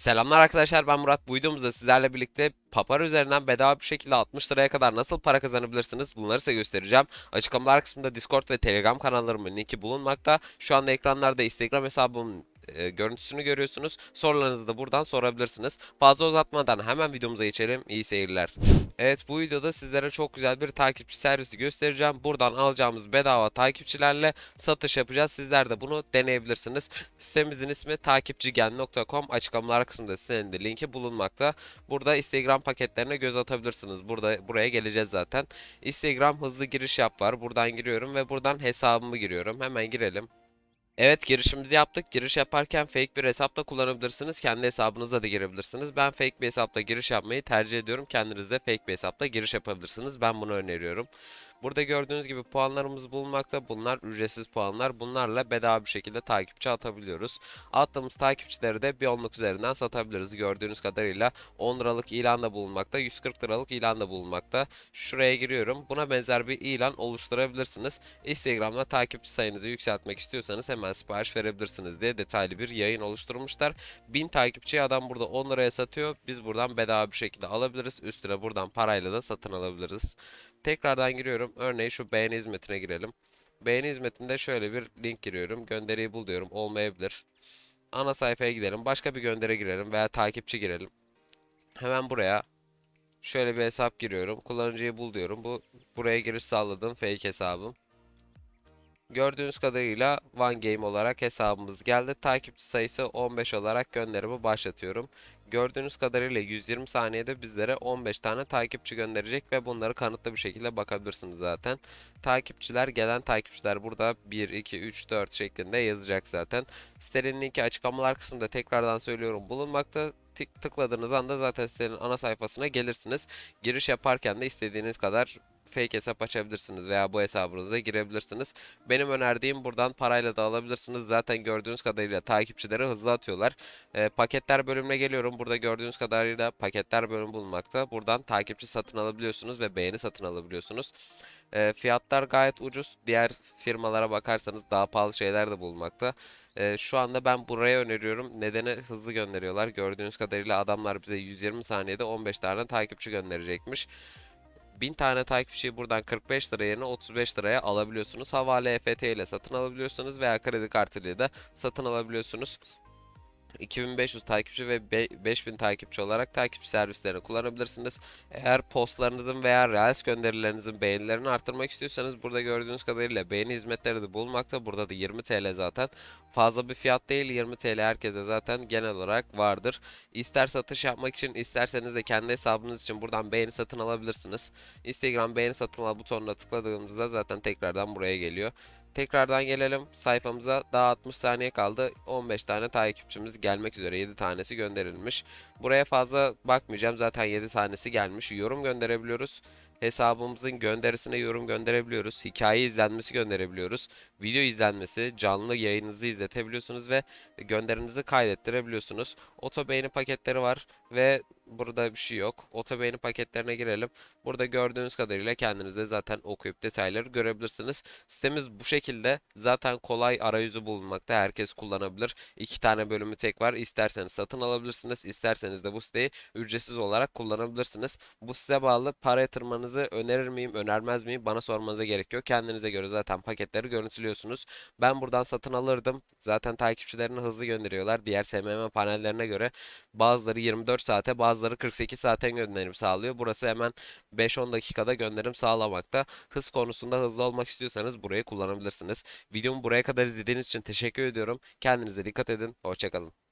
Selamlar arkadaşlar ben Murat. Bu videomuzda sizlerle birlikte Papar üzerinden bedava bir şekilde 60 liraya kadar nasıl para kazanabilirsiniz bunları size göstereceğim. Açıklamalar kısmında Discord ve Telegram kanallarımın linki bulunmakta. Şu anda ekranlarda Instagram hesabımın e, görüntüsünü görüyorsunuz. Sorularınızı da buradan sorabilirsiniz. Fazla uzatmadan hemen videomuza geçelim. İyi seyirler. Evet bu videoda sizlere çok güzel bir takipçi servisi göstereceğim. Buradan alacağımız bedava takipçilerle satış yapacağız. Sizler de bunu deneyebilirsiniz. Sitemizin ismi takipçigen.com. Açıklamalar kısmında sitenin de linki bulunmakta. Burada Instagram paketlerine göz atabilirsiniz. Burada buraya geleceğiz zaten. Instagram hızlı giriş yap var. Buradan giriyorum ve buradan hesabımı giriyorum. Hemen girelim. Evet girişimizi yaptık. Giriş yaparken fake bir hesap da kullanabilirsiniz. Kendi hesabınıza da girebilirsiniz. Ben fake bir hesapla giriş yapmayı tercih ediyorum. Kendiniz de fake bir hesapla giriş yapabilirsiniz. Ben bunu öneriyorum. Burada gördüğünüz gibi puanlarımız bulunmakta. Bunlar ücretsiz puanlar. Bunlarla bedava bir şekilde takipçi atabiliyoruz. Attığımız takipçileri de bir onluk üzerinden satabiliriz. Gördüğünüz kadarıyla 10 liralık ilan da bulunmakta. 140 liralık ilan da bulunmakta. Şuraya giriyorum. Buna benzer bir ilan oluşturabilirsiniz. Instagram'da takipçi sayınızı yükseltmek istiyorsanız hemen sipariş verebilirsiniz diye detaylı bir yayın oluşturmuşlar. 1000 takipçiyi adam burada 10 liraya satıyor. Biz buradan bedava bir şekilde alabiliriz. Üstüne buradan parayla da satın alabiliriz. Tekrardan giriyorum. Örneğin şu beğeni hizmetine girelim. Beğeni hizmetinde şöyle bir link giriyorum. Gönderiyi bul diyorum. Olmayabilir. Ana sayfaya gidelim. Başka bir gönderi girelim veya takipçi girelim. Hemen buraya şöyle bir hesap giriyorum. Kullanıcıyı bul diyorum. Bu buraya giriş sağladığım fake hesabım. Gördüğünüz kadarıyla One Game olarak hesabımız geldi. Takipçi sayısı 15 olarak gönderimi başlatıyorum. Gördüğünüz kadarıyla 120 saniyede bizlere 15 tane takipçi gönderecek ve bunları kanıtlı bir şekilde bakabilirsiniz zaten. Takipçiler, gelen takipçiler burada 1, 2, 3, 4 şeklinde yazacak zaten. Sitenin linki açıklamalar kısmında tekrardan söylüyorum bulunmakta. Tık tıkladığınız anda zaten sitenin ana sayfasına gelirsiniz. Giriş yaparken de istediğiniz kadar fake hesap açabilirsiniz veya bu hesabınıza girebilirsiniz. Benim önerdiğim buradan parayla da alabilirsiniz. Zaten gördüğünüz kadarıyla takipçileri hızlı atıyorlar. E, paketler bölümüne geliyorum. Burada gördüğünüz kadarıyla paketler bölümü bulunmakta. Buradan takipçi satın alabiliyorsunuz ve beğeni satın alabiliyorsunuz. E, fiyatlar gayet ucuz. Diğer firmalara bakarsanız daha pahalı şeyler de bulunmakta. E, şu anda ben buraya öneriyorum. Nedeni hızlı gönderiyorlar. Gördüğünüz kadarıyla adamlar bize 120 saniyede 15 tane takipçi gönderecekmiş. 1000 tane takipçiyi buradan 45 lira yerine 35 liraya alabiliyorsunuz. Havale EFT ile satın alabiliyorsunuz veya kredi kartıyla da satın alabiliyorsunuz. 2500 takipçi ve 5000 takipçi olarak takipçi servislerini kullanabilirsiniz. Eğer postlarınızın veya Reels gönderilerinizin beğenilerini arttırmak istiyorsanız burada gördüğünüz kadarıyla beğeni hizmetleri de bulunmakta. Burada da 20 TL zaten. Fazla bir fiyat değil 20 TL herkese zaten genel olarak vardır. İster satış yapmak için isterseniz de kendi hesabınız için buradan beğeni satın alabilirsiniz. Instagram beğeni satın al butonuna tıkladığımızda zaten tekrardan buraya geliyor. Tekrardan gelelim sayfamıza. Daha 60 saniye kaldı. 15 tane takipçimiz gelmek üzere. 7 tanesi gönderilmiş. Buraya fazla bakmayacağım. Zaten 7 tanesi gelmiş. Yorum gönderebiliyoruz. Hesabımızın gönderisine yorum gönderebiliyoruz. Hikaye izlenmesi gönderebiliyoruz. Video izlenmesi, canlı yayınınızı izletebiliyorsunuz ve gönderinizi kaydettirebiliyorsunuz. Oto beğeni paketleri var ve burada bir şey yok. Oto beğeni paketlerine girelim. Burada gördüğünüz kadarıyla kendiniz de zaten okuyup detayları görebilirsiniz. Sitemiz bu şekilde zaten kolay arayüzü bulunmakta. Herkes kullanabilir. İki tane bölümü tek var. İsterseniz satın alabilirsiniz. İsterseniz de bu siteyi ücretsiz olarak kullanabilirsiniz. Bu size bağlı. Para yatırmanızı önerir miyim, önermez miyim? Bana sormanıza gerek yok. Kendinize göre zaten paketleri görüntülüyorsunuz. Ben buradan satın alırdım. Zaten takipçilerini hızlı gönderiyorlar. Diğer SMM panellerine göre bazıları 24 saate, bazıları 48 saate gönderim sağlıyor. Burası hemen 5-10 dakikada gönderim sağlamakta. Hız konusunda hızlı olmak istiyorsanız burayı kullanabilirsiniz. Videomu buraya kadar izlediğiniz için teşekkür ediyorum. Kendinize dikkat edin. Hoşçakalın.